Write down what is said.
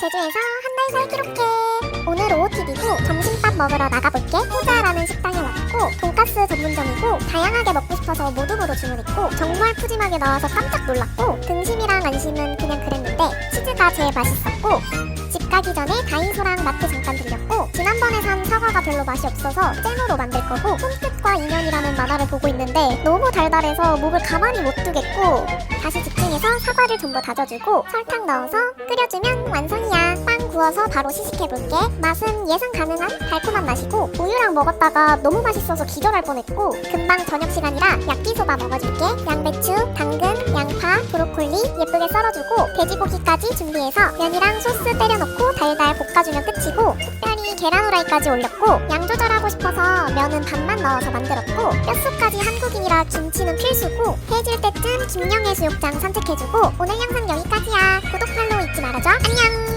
제주에서 한 달 살기로 해. 오늘 OOTD고 점심밥 먹으러 나가볼게. 호자라는 식당에 왔고 돈가스 전문점이고 다양하게 먹고 싶어서 모둠으로 주문했고 정말 푸짐하게 나와서 깜짝 놀랐고 등심이랑 안심은 그냥 그랬는데 치즈가 제일 맛있었고 집 가기 전에 다인소랑 마트 잠깐 들렸고 지난번에 산 사과가 별로 맛이 없어서 잼으로 만들 거고 손끝과 인연이라는 만화를 보고 있는데 너무 달달해서 목을 가만히 못 두겠고 다시 집중해서 사과를 좀더 다져주고 설탕 넣어서 끓여주면 완성이야. 빵 구워서 바로 시식해볼게. 맛은 예상 가능한 달콤한 맛이고 우유랑 먹었다가 너무 맛있어서 기절할 뻔했고 금방 저녁 시간이라 야끼소바 먹어줄게. 양배추, 당근, 양파, 브로콜리 예쁘게 썰어주고 돼지고기까지 준비해서 면이랑 소스 때려 넣고 달달 볶아주면 끝이고 특별히 계란 후라이까지 올렸고 양 조절하고 싶어서 면은 반만 넣어서 만들었고 뼛속까지 한국인이라 김치는 필수고 해질 김영 해 수욕장 산책해주고 오늘 영상 여기까지야. 구독 팔로우 잊지 말아줘. 안녕